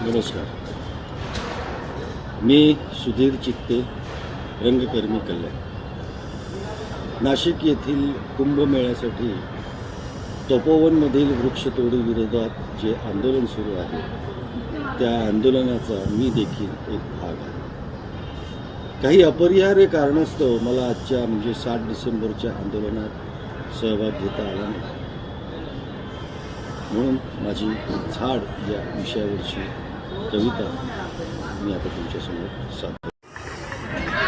नमस्कार. मी सुधीर चित्ते रंगकर्मी कल्याण. नाशिक येथील कुंभमेळ्यासाठी तपोवनमधील वृक्षतोडी विरोधात जे आंदोलन सुरू आहे त्या आंदोलनाचा मी देखील एक भाग आहे. काही अपरिहार्य कारणास्तव मला आजच्या म्हणजे सात डिसेंबरच्या आंदोलनात सहभाग घेता आला नाही. म्हणून माझी झाड या विषयावरची कविता. मी आता तुमच्यासमोर सादर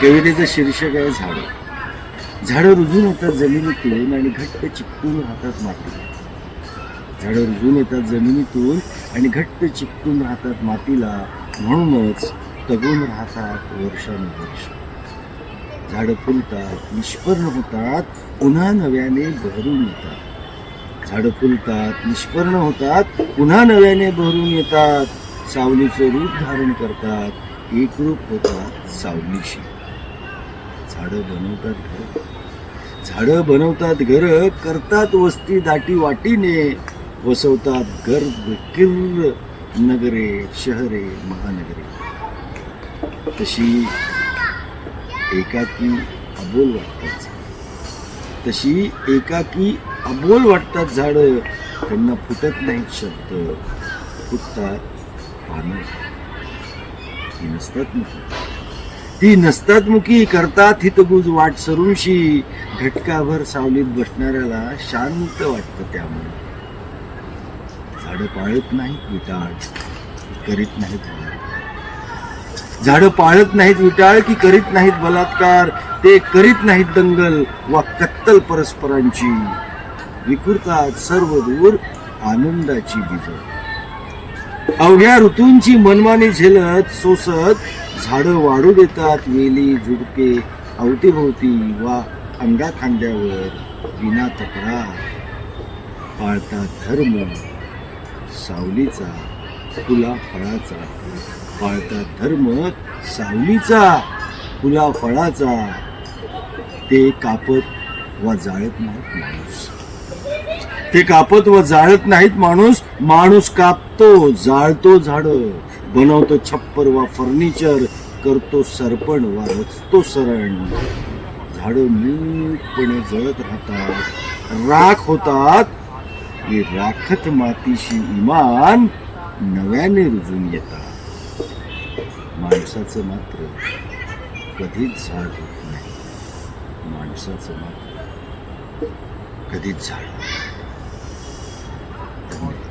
कवितेचं शीर्षक आहे झाडं. झाडं रुजून येतात जमिनीतून आणि घट्ट चिकटून राहतात मातीला झाडं रुजून येतात जमिनीतून आणि घट्ट चिकटून राहतात मातीला. म्हणूनच तगून राहतात वर्षानुवर्ष. झाडं फुलतात निष्पर्ण होतात पुन्हा नव्याने बहरून येतात. झाडं फुलतात निष्पर्ण होतात पुन्हा नव्याने बहरून येतात. सावलीचं रूप धारण करतात एकरूप होतात सावलीशी. झाडं बनवतात घर. झाडं बनवतात घर करतात वस्ती दाटी वाटीने वसवतात गर्द किर्र नगरे शहरे महानगरे. तशी एकाकी अबोल वाटतात तशी एकाकी अबोल वाटतात झाडं. त्यांना फुटत नाहीत शब्द. फुटतात पाहणार ती नसतात मुखी ती नसतात मुखी करतात हितगुज वाट सरूंशी. घटकाभर सावलीत बसणाऱ्याला शांत वाटतं त्यामुळे. झाडं पाळत नाहीत विटाळ करीत नाहीत बलात्कार. झाडं पाळत नाहीत विटाळ की करीत नाहीत बलात्कार? ते करीत नाहीत दंगल वा कत्तल परस्परांची. विकृतात सर्व दूर आनंदाची बीज अवघ्या ऋतूंची मनमानी झेलत सोसत झाडं वाढू देतात वेली झुडपे अवतीभोवती वा अंगा खांद्यावर विना तक्रार. पाळतात धर्म सावलीचा फुला फळाचा पाळतात धर्म सावलीचा फुला फळाचा ते कापत वा जाळत नाहीत माणूस. ते कापत व जाळत नाहीत माणूस. माणूस कापतो जाळतो झाड. बनवतो छप्पर वा फर्निचर करतो सरपण वा रचतो सरण. झाड नीटपणे जळत राहतात. राख होतात. हे राखत मातीशी इमान नव्याने रुजून येतात. माणसाचं मात्र कधीच झाड होत नाही. माणसाचं मात्र कधीच झाड होत नाही. धन्यवाद